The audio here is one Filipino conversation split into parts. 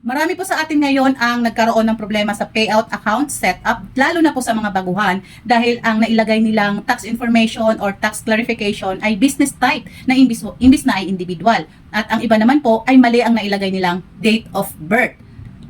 Marami po sa atin ngayon ang nagkaroon ng problema sa payout account setup, lalo na po sa mga baguhan dahil ang nailagay nilang tax information or tax clarification ay business type na imbis, imbis na ay individual. At ang iba naman po ay mali ang nailagay nilang date of birth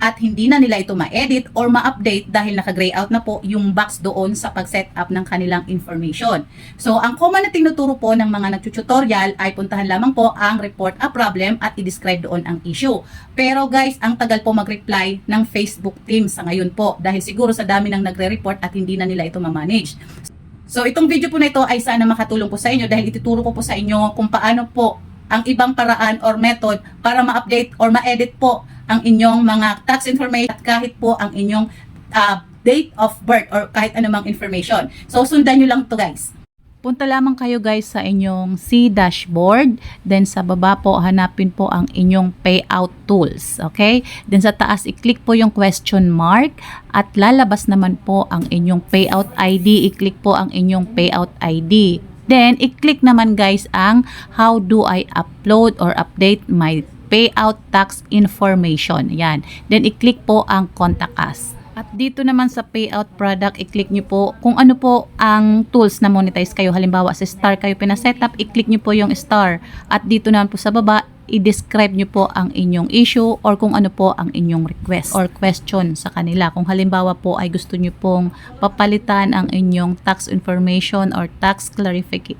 at hindi na nila ito ma-edit or ma-update dahil naka-gray out na po yung box doon sa pag-set up ng kanilang information. So, ang common na tinuturo po ng mga nagtututorial ay puntahan lamang po ang report a problem at i-describe doon ang issue. Pero guys, ang tagal po mag-reply ng Facebook team sa ngayon po dahil siguro sa dami ng nagre-report at hindi na nila ito ma-manage. So, itong video po na ito ay sana makatulong po sa inyo dahil ituturo ko po sa inyo kung paano po ang ibang paraan or method para ma-update or ma-edit po ang inyong mga tax information at kahit po ang inyong ah, date of birth or kahit anumang information. So, sundan nyo lang to guys. Punta lamang kayo guys sa inyong C dashboard. Then sa baba po, hanapin po ang inyong payout tools. Okay? Then sa taas, i-click po yung question mark at lalabas naman po ang inyong payout ID. I-click po ang inyong payout ID. Then, i-click naman guys ang how do I upload or update my payout tax information. Yan. Then, i-click po ang contact us. At dito naman sa payout product, i-click nyo po kung ano po ang tools na monetize kayo. Halimbawa, sa star kayo pinasetup, i-click nyo po yung star. At dito naman po sa baba, i-describe nyo po ang inyong issue or kung ano po ang inyong request or question sa kanila. Kung halimbawa po ay gusto nyo pong papalitan ang inyong tax information or tax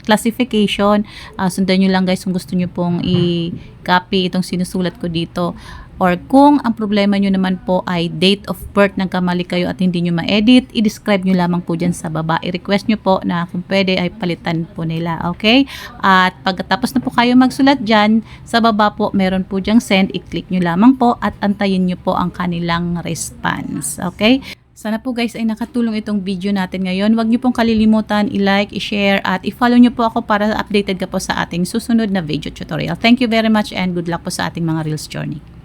classification, ah, sundan nyo lang guys kung gusto nyo pong i-copy itong sinusulat ko dito. Or kung ang problema nyo naman po ay date of birth ng kamali kayo at hindi nyo ma-edit, i-describe nyo lamang po dyan sa baba. I-request nyo po na kung pwede ay palitan po nila. Okay? At pagkatapos na po kayo magsulat dyan, sa baba po meron po dyang send. I-click nyo lamang po at antayin nyo po ang kanilang response. Okay? Sana po guys ay nakatulong itong video natin ngayon. Huwag niyo pong kalilimutan i-like, i-share at i-follow niyo po ako para updated ka po sa ating susunod na video tutorial. Thank you very much and good luck po sa ating mga Reels journey.